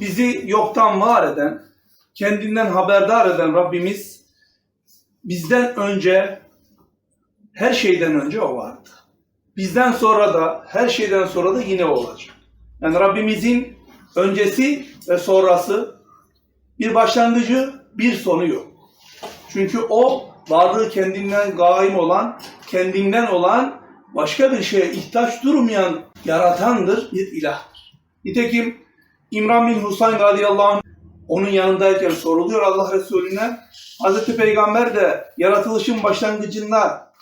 bizi yoktan var eden, kendinden haberdar eden Rabbimiz bizden önce her şeyden önce o vardı. Bizden sonra da her şeyden sonra da yine o olacak. Yani Rabbimizin öncesi ve sonrası bir başlangıcı bir sonu yok. Çünkü o varlığı kendinden gaim olan, kendinden olan başka bir şeye ihtiyaç durmayan yaratandır, bir ilahdır. Nitekim İmran bin Husayn radıyallahu anh onun yanındayken soruluyor Allah Resulüne. Hazreti Peygamber de yaratılışın başlangıcında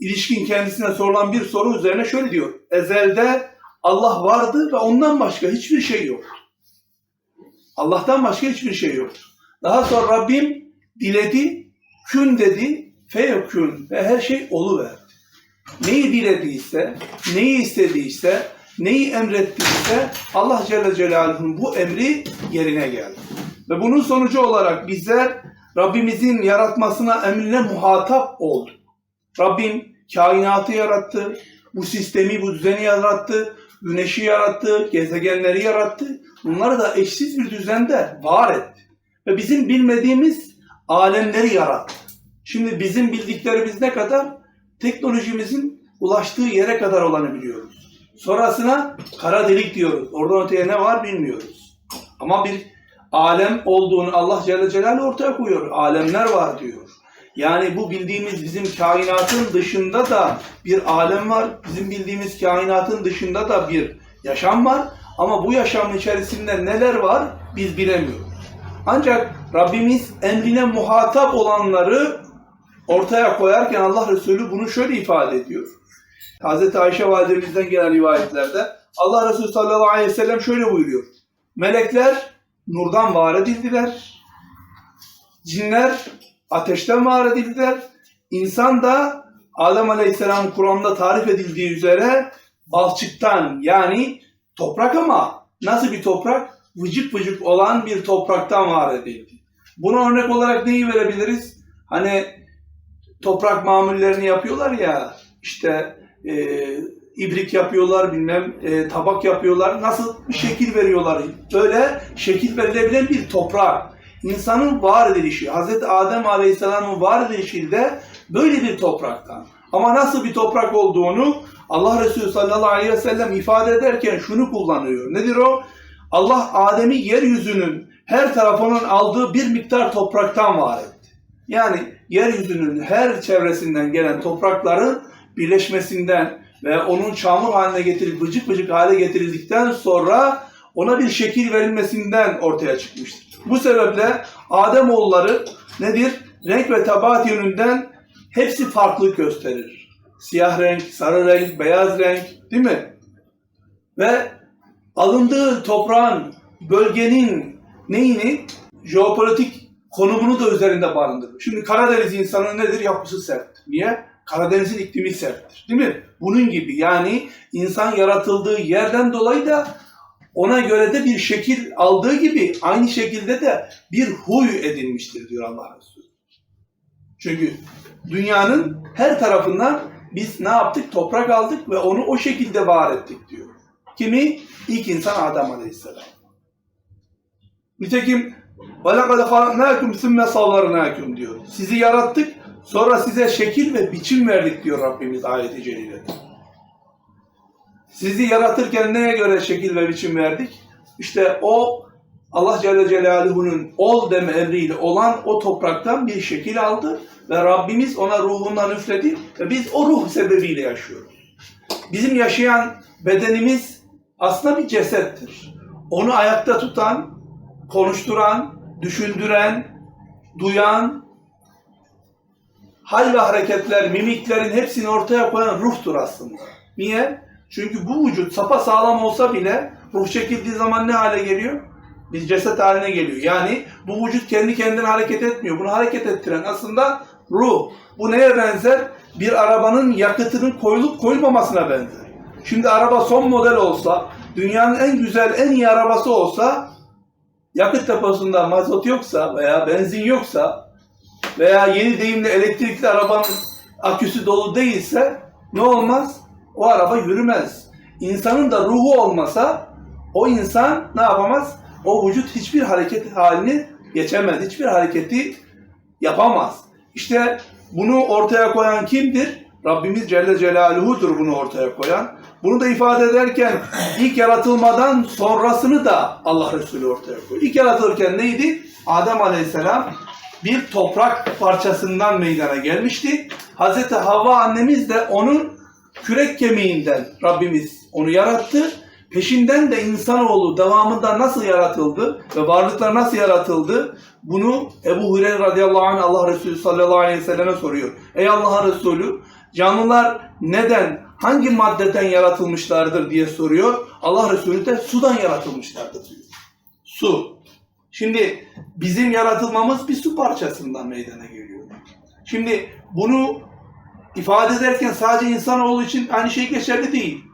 ilişkin kendisine sorulan bir soru üzerine şöyle diyor. Ezelde Allah vardı ve ondan başka hiçbir şey yok. Allah'tan başka hiçbir şey yok. Daha sonra Rabbim diledi, kün dedi, feyekün ve her şey oluverdi. Neyi dilediyse, neyi istediyse, neyi emrettiyse Allah Celle Celaluhu'nun bu emri yerine geldi. Ve bunun sonucu olarak bizler Rabbimizin yaratmasına emrine muhatap olduk. Rabbim kainatı yarattı, bu sistemi, bu düzeni yarattı, güneşi yarattı, gezegenleri yarattı. Bunları da eşsiz bir düzende var etti. Ve bizim bilmediğimiz alemleri yarattı. Şimdi bizim bildiklerimiz ne kadar? Teknolojimizin ulaştığı yere kadar olanı biliyoruz. Sonrasına kara delik diyoruz. Oradan öteye ne var bilmiyoruz. Ama bir alem olduğunu Allah Celle Celaluhu ortaya koyuyor. Alemler var diyor. Yani bu bildiğimiz bizim kainatın dışında da bir alem var. Bizim bildiğimiz kainatın dışında da bir yaşam var. Ama bu yaşamın içerisinde neler var biz bilemiyoruz. Ancak Rabbimiz emrine muhatap olanları ortaya koyarken Allah Resulü bunu şöyle ifade ediyor. Hz. Ayşe validemizden gelen rivayetlerde Allah Resulü sallallahu aleyhi ve sellem şöyle buyuruyor. Melekler nurdan var edildiler. Cinler ateşten var edildiler. İnsan da Adem Aleyhisselam Kur'an'da tarif edildiği üzere balçıktan yani toprak ama nasıl bir toprak? Vıcık vıcık olan bir topraktan var edildi. Buna örnek olarak neyi verebiliriz? Hani toprak mamullerini yapıyorlar ya işte e, ibrik yapıyorlar bilmem e, tabak yapıyorlar nasıl bir şekil veriyorlar böyle şekil verilebilen bir toprak insanın var edilişi Hz. Adem Aleyhisselam'ın var edilişi de böyle bir topraktan ama nasıl bir toprak olduğunu Allah Resulü sallallahu aleyhi ve sellem ifade ederken şunu kullanıyor nedir o? Allah Adem'i yeryüzünün her tarafının aldığı bir miktar topraktan var etti. Yani yeryüzünün her çevresinden gelen toprakların birleşmesinden ve onun çamur haline getirilip bıcık bıcık hale getirildikten sonra ona bir şekil verilmesinden ortaya çıkmıştır. Bu sebeple Adem oğulları nedir? Renk ve tabat yönünden hepsi farklılık gösterir. Siyah renk, sarı renk, beyaz renk değil mi? Ve alındığı toprağın, bölgenin neyini? Jeopolitik konumunu da üzerinde barındırır. Şimdi Karadeniz insanı nedir? Yapısı serttir. Niye? Karadeniz'in iklimi serttir. Değil mi? Bunun gibi yani insan yaratıldığı yerden dolayı da ona göre de bir şekil aldığı gibi aynı şekilde de bir huy edinmiştir diyor Allah Resulü. Çünkü dünyanın her tarafından biz ne yaptık? Toprak aldık ve onu o şekilde var ettik diyor. Kimi? İlk insan Adem Aleyhisselam. Nitekim وَلَقَدْ خَلَقْنَاكُمْ ثُمَّ صَوَّرْنَاكُمْ diyor. Sizi yarattık, sonra size şekil ve biçim verdik diyor Rabbimiz ayeti celilede. Sizi yaratırken neye göre şekil ve biçim verdik? İşte o Allah Celle Celaluhu'nun ol deme emriyle olan o topraktan bir şekil aldı ve Rabbimiz ona ruhundan üfledi ve biz o ruh sebebiyle yaşıyoruz. Bizim yaşayan bedenimiz aslında bir cesettir. Onu ayakta tutan, konuşturan, düşündüren, duyan, hal ve hareketler, mimiklerin hepsini ortaya koyan ruhtur aslında. Niye? Çünkü bu vücut sapa sağlam olsa bile ruh çekildiği zaman ne hale geliyor? Bir ceset haline geliyor. Yani bu vücut kendi kendine hareket etmiyor. Bunu hareket ettiren aslında ruh. Bu neye benzer? Bir arabanın yakıtının koyulup koyulmamasına benzer. Şimdi araba son model olsa, dünyanın en güzel, en iyi arabası olsa, yakıt deposunda mazot yoksa veya benzin yoksa veya yeni deyimle elektrikli arabanın aküsü dolu değilse ne olmaz? O araba yürümez. İnsanın da ruhu olmasa o insan ne yapamaz? o vücut hiçbir hareket halini geçemez. Hiçbir hareketi yapamaz. İşte bunu ortaya koyan kimdir? Rabbimiz Celle Celaluhu'dur bunu ortaya koyan. Bunu da ifade ederken ilk yaratılmadan sonrasını da Allah Resulü ortaya koyuyor. İlk yaratılırken neydi? Adem Aleyhisselam bir toprak parçasından meydana gelmişti. Hazreti Havva annemiz de onun kürek kemiğinden Rabbimiz onu yarattı. Peşinden de insanoğlu devamında nasıl yaratıldı ve varlıklar nasıl yaratıldı? Bunu Ebu Hureyre radıyallahu anh Allah Resulü sallallahu aleyhi ve selleme soruyor. Ey Allah'ın Resulü canlılar neden, hangi maddeden yaratılmışlardır diye soruyor. Allah Resulü de sudan yaratılmışlardır diyor. Su. Şimdi bizim yaratılmamız bir su parçasından meydana geliyor. Şimdi bunu ifade ederken sadece insanoğlu için aynı şey geçerli değil.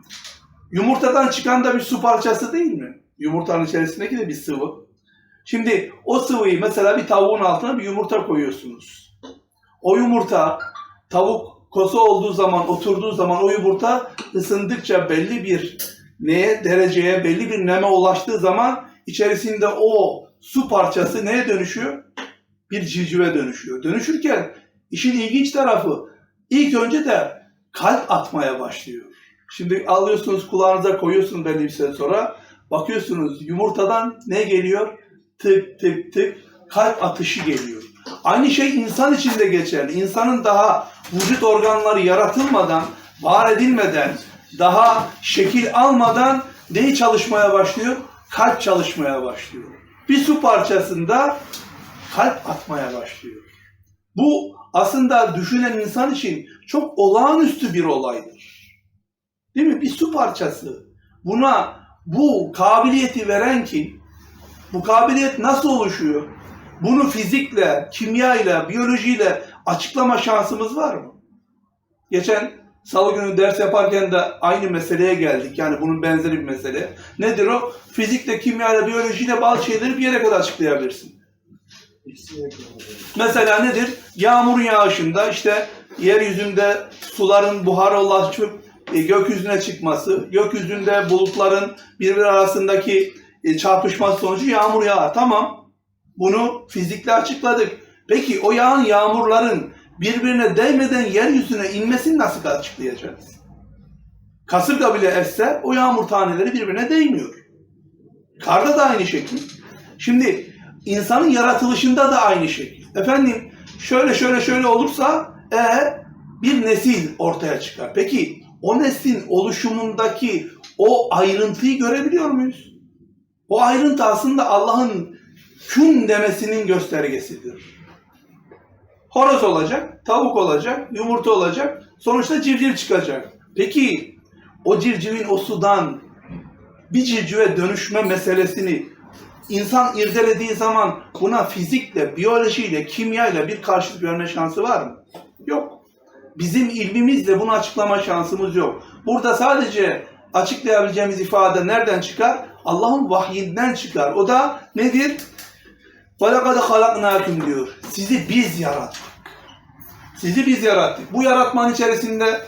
Yumurtadan çıkan da bir su parçası değil mi? Yumurtanın içerisindeki de bir sıvı. Şimdi o sıvıyı mesela bir tavuğun altına bir yumurta koyuyorsunuz. O yumurta tavuk kosu olduğu zaman, oturduğu zaman o yumurta ısındıkça belli bir neye, dereceye, belli bir neme ulaştığı zaman içerisinde o su parçası neye dönüşüyor? Bir civcive dönüşüyor. Dönüşürken işin ilginç tarafı ilk önce de kalp atmaya başlıyor. Şimdi alıyorsunuz kulağınıza koyuyorsunuz belli bir sonra bakıyorsunuz yumurtadan ne geliyor? Tık tık tık kalp atışı geliyor. Aynı şey insan için de geçerli. İnsanın daha vücut organları yaratılmadan, var edilmeden, daha şekil almadan neyi çalışmaya başlıyor? Kalp çalışmaya başlıyor. Bir su parçasında kalp atmaya başlıyor. Bu aslında düşünen insan için çok olağanüstü bir olaydır. Değil mi? Bir su parçası. Buna bu kabiliyeti veren kim? Bu kabiliyet nasıl oluşuyor? Bunu fizikle, kimyayla, biyolojiyle açıklama şansımız var mı? Geçen salı günü ders yaparken de aynı meseleye geldik. Yani bunun benzeri bir mesele. Nedir o? Fizikle, kimyayla, biyolojiyle bazı şeyleri bir yere kadar açıklayabilirsin. Mesela nedir? Yağmur yağışında işte yeryüzünde suların buhara ulaşıp e, gökyüzüne çıkması, gökyüzünde bulutların birbiri arasındaki e, çarpışması sonucu yağmur yağar. Tamam. Bunu fizikle açıkladık. Peki o yağan yağmurların birbirine değmeden yeryüzüne inmesini nasıl açıklayacağız? Kasırga bile esse o yağmur taneleri birbirine değmiyor. Karda da aynı şekil. Şimdi insanın yaratılışında da aynı şekil. Efendim şöyle şöyle şöyle olursa e, bir nesil ortaya çıkar. Peki o neslin oluşumundaki o ayrıntıyı görebiliyor muyuz? O ayrıntı aslında Allah'ın kün demesinin göstergesidir. Horoz olacak, tavuk olacak, yumurta olacak, sonuçta civciv çıkacak. Peki o civcivin o sudan bir civcive dönüşme meselesini insan irdelediği zaman buna fizikle, biyolojiyle, kimyayla bir karşılık görme şansı var mı? Yok. Bizim ilmimizle bunu açıklama şansımız yok. Burada sadece açıklayabileceğimiz ifade nereden çıkar? Allah'ın vahyinden çıkar. O da nedir? وَلَقَدْ خَلَقْنَاكُمْ diyor. Sizi biz yarattık. Sizi biz yarattık. Bu yaratmanın içerisinde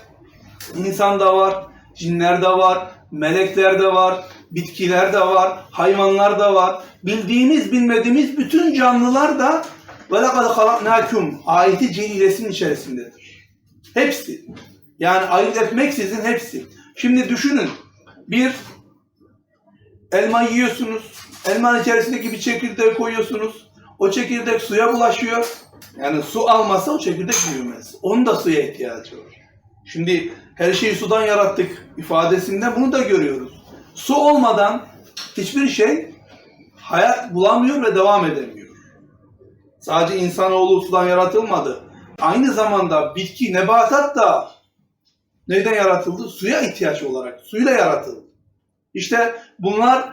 insan da var, cinler de var, melekler de var, bitkiler de var, hayvanlar da var. Bildiğimiz, bilmediğimiz bütün canlılar da ve lekad halaknakum ayeti celilesinin içerisindedir. Hepsi. Yani ayırt etmek sizin hepsi. Şimdi düşünün. Bir elma yiyorsunuz. Elmanın içerisindeki bir çekirdeği koyuyorsunuz. O çekirdek suya bulaşıyor. Yani su almazsa o çekirdek büyümez. Onun da suya ihtiyacı var. Şimdi her şeyi sudan yarattık ifadesinden bunu da görüyoruz. Su olmadan hiçbir şey hayat bulamıyor ve devam edemiyor. Sadece insanoğlu sudan yaratılmadı. Aynı zamanda bitki, nebatat da neyden yaratıldı? Suya ihtiyaç olarak, suyla yaratıldı. İşte bunlar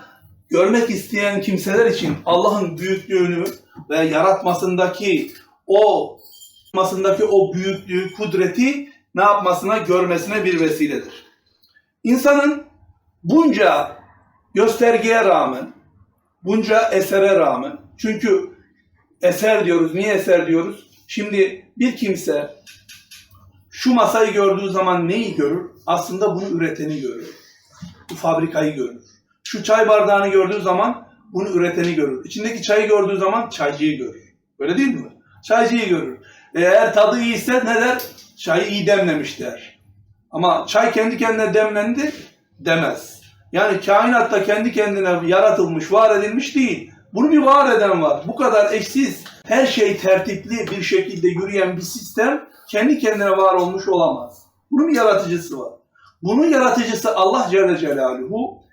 görmek isteyen kimseler için Allah'ın büyüklüğünü ve yaratmasındaki o yaratmasındaki o büyüklüğü, kudreti ne yapmasına, görmesine bir vesiledir. İnsanın bunca göstergeye rağmen, bunca esere rağmen, çünkü eser diyoruz, niye eser diyoruz? Şimdi bir kimse şu masayı gördüğü zaman neyi görür? Aslında bunu üreteni görür. Bu fabrikayı görür. Şu çay bardağını gördüğü zaman bunu üreteni görür. İçindeki çayı gördüğü zaman çaycıyı görür. Öyle değil mi? Çaycıyı görür. Eğer tadı iyiyse ne der? Çayı iyi demlemiş der. Ama çay kendi kendine demlendi demez. Yani kainatta kendi kendine yaratılmış, var edilmiş değil. Bunu bir var eden var. Bu kadar eşsiz, her şey tertipli bir şekilde yürüyen bir sistem kendi kendine var olmuş olamaz. Bunun bir yaratıcısı var. Bunun yaratıcısı Allah Celle Celaluhu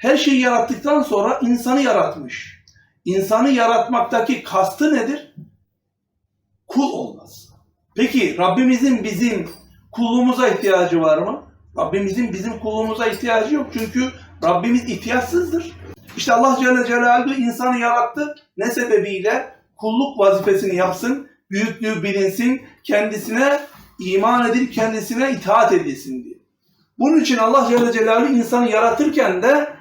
her şeyi yarattıktan sonra insanı yaratmış. İnsanı yaratmaktaki kastı nedir? Kul olması. Peki Rabbimizin bizim kulluğumuza ihtiyacı var mı? Rabbimizin bizim kulluğumuza ihtiyacı yok. Çünkü Rabbimiz ihtiyaçsızdır. İşte Allah Celle Celaluhu insanı yarattı. Ne sebebiyle? Kulluk vazifesini yapsın, büyüklüğü bilinsin, kendisine iman edilip kendisine itaat edilsin diye. Bunun için Allah Celle Celaluhu insanı yaratırken de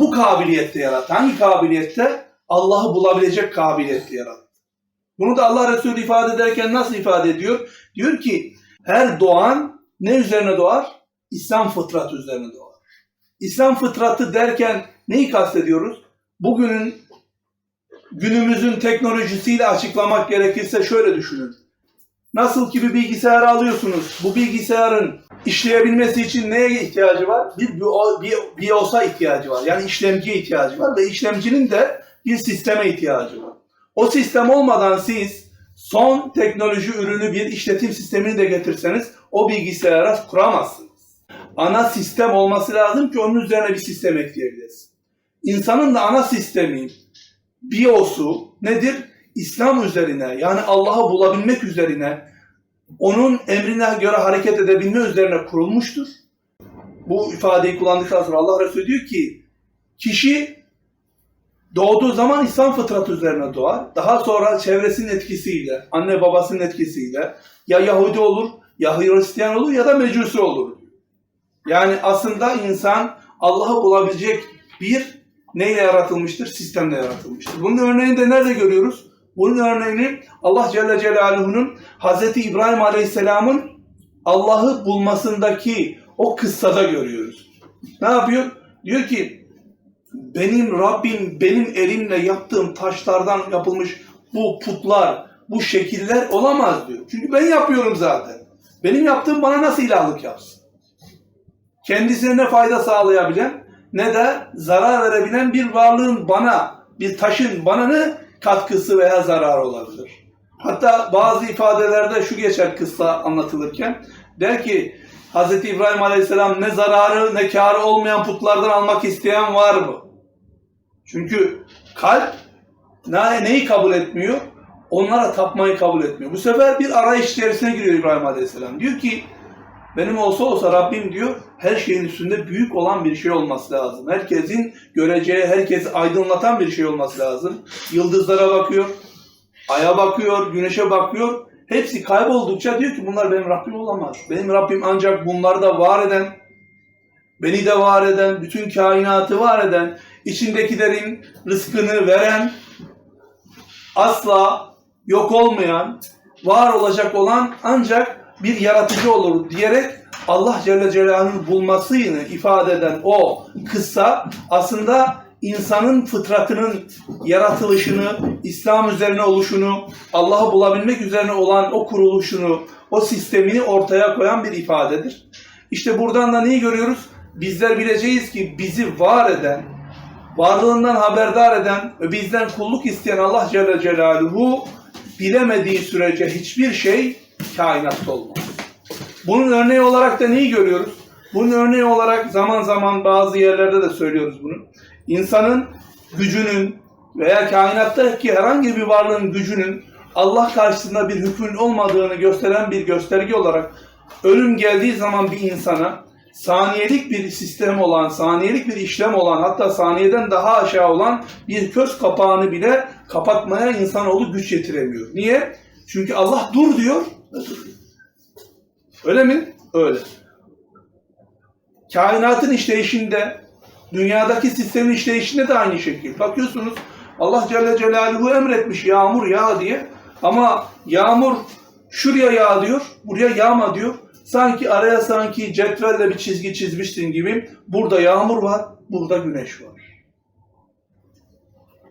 bu kabiliyette yarattı. Hangi kabiliyette? Allah'ı bulabilecek kabiliyette yarattı. Bunu da Allah Resulü ifade ederken nasıl ifade ediyor? Diyor ki her doğan ne üzerine doğar? İslam fıtratı üzerine doğar. İslam fıtratı derken neyi kastediyoruz? Bugünün günümüzün teknolojisiyle açıklamak gerekirse şöyle düşünün. Nasıl ki bir bilgisayar alıyorsunuz, bu bilgisayarın işleyebilmesi için neye ihtiyacı var? Bir, bir BIOS'a ihtiyacı var. Yani işlemciye ihtiyacı var ve işlemcinin de bir sisteme ihtiyacı var. O sistem olmadan siz son teknoloji ürünü bir işletim sistemini de getirseniz o bilgisayara kuramazsınız. Ana sistem olması lazım ki onun üzerine bir sistem ekleyebiliriz. İnsanın da ana sistemi, BIOS'u nedir? İslam üzerine yani Allah'ı bulabilmek üzerine onun emrine göre hareket edebilme üzerine kurulmuştur. Bu ifadeyi kullandıktan sonra Allah Resulü diyor ki kişi doğduğu zaman İslam fıtratı üzerine doğar. Daha sonra çevresinin etkisiyle, anne babasının etkisiyle ya Yahudi olur, ya Hristiyan olur ya da Mecusi olur. Yani aslında insan Allah'ı bulabilecek bir neyle yaratılmıştır? Sistemle yaratılmıştır. Bunun örneğini de nerede görüyoruz? Bunun örneğini Allah Celle Celaluhu'nun Hz. İbrahim Aleyhisselam'ın Allah'ı bulmasındaki o kıssada görüyoruz. Ne yapıyor? Diyor ki benim Rabbim benim elimle yaptığım taşlardan yapılmış bu putlar, bu şekiller olamaz diyor. Çünkü ben yapıyorum zaten. Benim yaptığım bana nasıl ilahlık yapsın? Kendisine ne fayda sağlayabilen ne de zarar verebilen bir varlığın bana, bir taşın bana ne katkısı veya zararı olabilir. Hatta bazı ifadelerde şu geçer kıssa anlatılırken der ki Hz. İbrahim Aleyhisselam ne zararı ne kârı olmayan putlardan almak isteyen var mı? Çünkü kalp ne, neyi kabul etmiyor? Onlara tapmayı kabul etmiyor. Bu sefer bir arayış içerisine giriyor İbrahim Aleyhisselam. Diyor ki benim olsa olsa Rabbim diyor her şeyin üstünde büyük olan bir şey olması lazım. Herkesin göreceği, herkesi aydınlatan bir şey olması lazım. Yıldızlara bakıyor, aya bakıyor, güneşe bakıyor. Hepsi kayboldukça diyor ki bunlar benim Rabbim olamaz. Benim Rabbim ancak bunları da var eden, beni de var eden, bütün kainatı var eden, içindekilerin rızkını veren, asla yok olmayan, var olacak olan ancak bir yaratıcı olur diyerek Allah Celle Celaluhu'nun bulmasını ifade eden o kıssa aslında insanın fıtratının yaratılışını, İslam üzerine oluşunu, Allah'ı bulabilmek üzerine olan o kuruluşunu, o sistemini ortaya koyan bir ifadedir. İşte buradan da neyi görüyoruz? Bizler bileceğiz ki bizi var eden, varlığından haberdar eden ve bizden kulluk isteyen Allah Celle Celaluhu bilemediği sürece hiçbir şey kainatta olmaz. Bunun örneği olarak da neyi görüyoruz? Bunun örneği olarak zaman zaman bazı yerlerde de söylüyoruz bunu. İnsanın gücünün veya kainattaki herhangi bir varlığın gücünün Allah karşısında bir hükmün olmadığını gösteren bir gösterge olarak ölüm geldiği zaman bir insana saniyelik bir sistem olan, saniyelik bir işlem olan, hatta saniyeden daha aşağı olan bir köz kapağını bile kapatmaya insanoğlu güç yetiremiyor. Niye? Çünkü Allah dur diyor. Öyle mi? Öyle. Kainatın işleyişinde, dünyadaki sistemin işleyişinde de aynı şekilde. Bakıyorsunuz Allah Celle Celaluhu emretmiş yağmur yağ diye ama yağmur şuraya yağ diyor, buraya yağma diyor. Sanki araya sanki cetvelle bir çizgi çizmişsin gibi burada yağmur var, burada güneş var.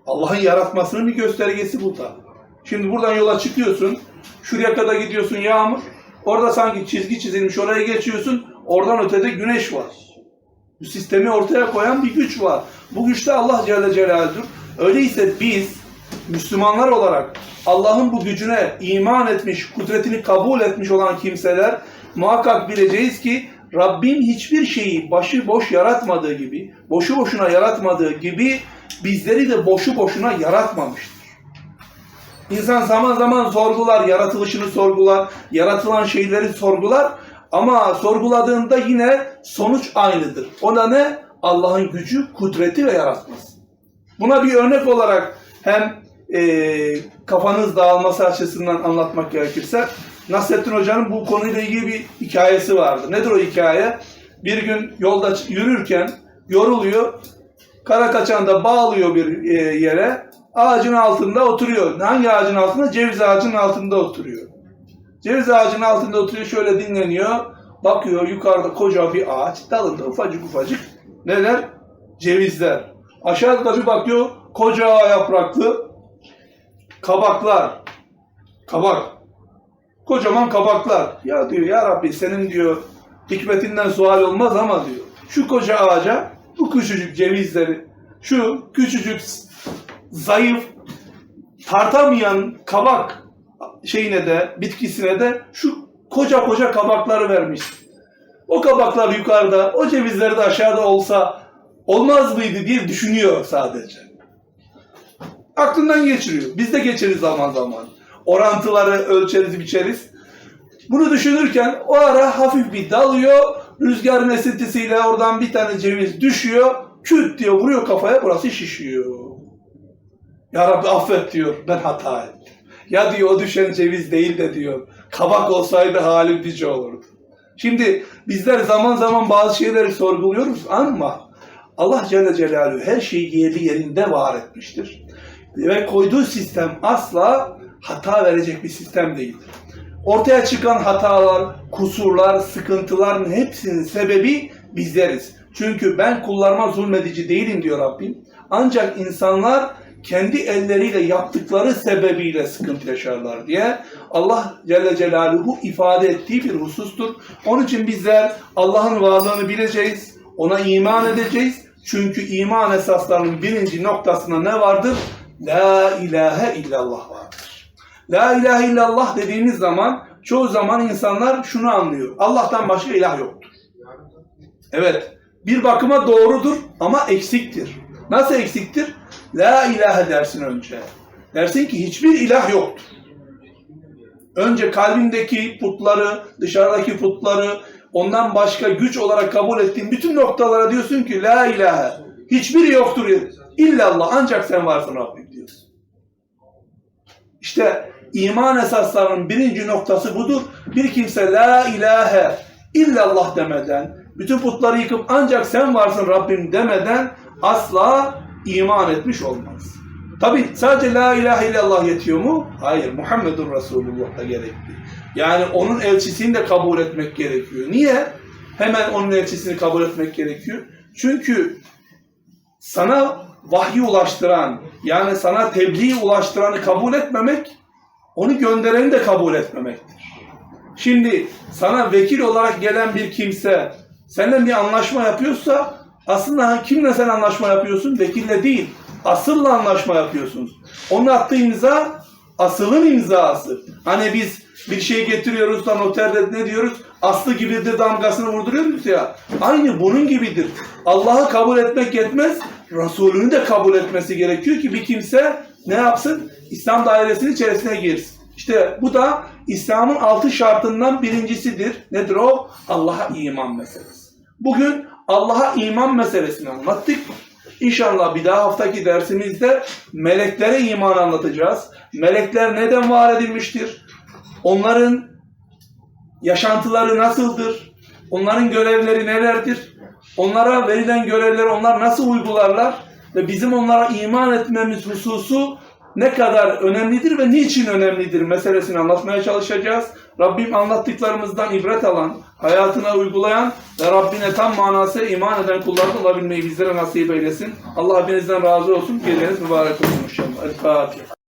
Allah'ın yaratmasının bir göstergesi bu da. Şimdi buradan yola çıkıyorsun. Şuraya kadar gidiyorsun yağmur. Orada sanki çizgi çizilmiş oraya geçiyorsun. Oradan ötede güneş var. Bu sistemi ortaya koyan bir güç var. Bu güç de Allah Celle Celaluhu'dur. Öyleyse biz Müslümanlar olarak Allah'ın bu gücüne iman etmiş, kudretini kabul etmiş olan kimseler muhakkak bileceğiz ki Rabbim hiçbir şeyi başı boş yaratmadığı gibi, boşu boşuna yaratmadığı gibi bizleri de boşu boşuna yaratmamıştır. İnsan zaman zaman sorgular, yaratılışını sorgular, yaratılan şeyleri sorgular ama sorguladığında yine sonuç aynıdır. O da ne? Allah'ın gücü, kudreti ve yaratması. Buna bir örnek olarak hem e, kafanız dağılması açısından anlatmak gerekirse Nasrettin Hoca'nın bu konuyla ilgili bir hikayesi vardı. Nedir o hikaye? Bir gün yolda yürürken yoruluyor. Karakaçan'da bağlıyor bir e, yere. Ağacın altında oturuyor. Hangi ağacın altında? Ceviz ağacının altında oturuyor. Ceviz ağacının altında oturuyor şöyle dinleniyor. Bakıyor yukarıda koca bir ağaç. Dalında ufacık ufacık neler? Cevizler. Aşağıda bir bakıyor koca yapraklı kabaklar. Kabak. Kocaman kabaklar. Ya diyor ya Rabbi senin diyor hikmetinden sual olmaz ama diyor. Şu koca ağaca bu küçücük cevizleri, şu küçücük zayıf tartamayan kabak şeyine de bitkisine de şu koca koca kabakları vermiş. O kabaklar yukarıda, o cevizler de aşağıda olsa olmaz mıydı diye düşünüyor sadece. Aklından geçiriyor. Biz de geçeriz zaman zaman. Orantıları ölçeriz, biçeriz. Bunu düşünürken o ara hafif bir dalıyor. Rüzgarın esintisiyle oradan bir tane ceviz düşüyor. Küt diye vuruyor kafaya burası şişiyor. Ya Rabbi affet diyor. Ben hata ettim. Ya diyor o düşen ceviz değil de diyor. Kabak olsaydı halim nice olurdu. Şimdi bizler zaman zaman bazı şeyleri sorguluyoruz ama Allah Celle Celaluhu her şeyi yerli yerinde var etmiştir. Ve koyduğu sistem asla hata verecek bir sistem değildir. Ortaya çıkan hatalar, kusurlar, sıkıntıların hepsinin sebebi bizleriz. Çünkü ben kullarıma zulmedici değilim diyor Rabbim. Ancak insanlar kendi elleriyle yaptıkları sebebiyle sıkıntı yaşarlar diye Allah Celle Celaluhu ifade ettiği bir husustur. Onun için bizler Allah'ın varlığını bileceğiz, ona iman edeceğiz. Çünkü iman esaslarının birinci noktasında ne vardır? La ilahe illallah vardır. La ilahe illallah dediğimiz zaman çoğu zaman insanlar şunu anlıyor. Allah'tan başka ilah yoktur. Evet. Bir bakıma doğrudur ama eksiktir. Nasıl eksiktir? La ilahe dersin önce. Dersin ki hiçbir ilah yoktur. Önce kalbindeki putları, dışarıdaki putları, ondan başka güç olarak kabul ettiğin bütün noktalara diyorsun ki la ilahe. Hiçbiri yoktur. İllallah ancak sen varsın Rabbim diyorsun. İşte iman esaslarının birinci noktası budur. Bir kimse la ilahe illallah demeden, bütün putları yıkıp ancak sen varsın Rabbim demeden asla iman etmiş olmaz. Tabi sadece la ilahe illallah yetiyor mu? Hayır. Muhammedun Resulullah da gerekli. Yani onun elçisini de kabul etmek gerekiyor. Niye? Hemen onun elçisini kabul etmek gerekiyor. Çünkü sana vahyi ulaştıran, yani sana tebliğ ulaştıranı kabul etmemek, onu göndereni de kabul etmemektir. Şimdi sana vekil olarak gelen bir kimse seninle bir anlaşma yapıyorsa aslında kimle sen anlaşma yapıyorsun? Vekille değil. Asılla anlaşma yapıyorsunuz. Onun attığı imza asılın imzası. Hani biz bir şey getiriyoruz da noterde ne diyoruz? Aslı gibidir damgasını vurduruyoruz ya. Aynı bunun gibidir. Allah'ı kabul etmek yetmez. Resulünü de kabul etmesi gerekiyor ki bir kimse ne yapsın? İslam dairesinin içerisine girsin. İşte bu da İslam'ın altı şartından birincisidir. Nedir o? Allah'a iman meselesi. Bugün Allah'a iman meselesini anlattık. İnşallah bir daha haftaki dersimizde meleklere iman anlatacağız. Melekler neden var edilmiştir? Onların yaşantıları nasıldır? Onların görevleri nelerdir? Onlara verilen görevleri onlar nasıl uygularlar? Ve bizim onlara iman etmemiz hususu ne kadar önemlidir ve niçin önemlidir meselesini anlatmaya çalışacağız. Rabbim anlattıklarımızdan ibret alan, hayatına uygulayan ve Rabbine tam manası iman eden kullardan olabilmeyi bizlere nasip eylesin. Allah hepinizden razı olsun. Geceniz mübarek olsun inşallah. El Fatiha.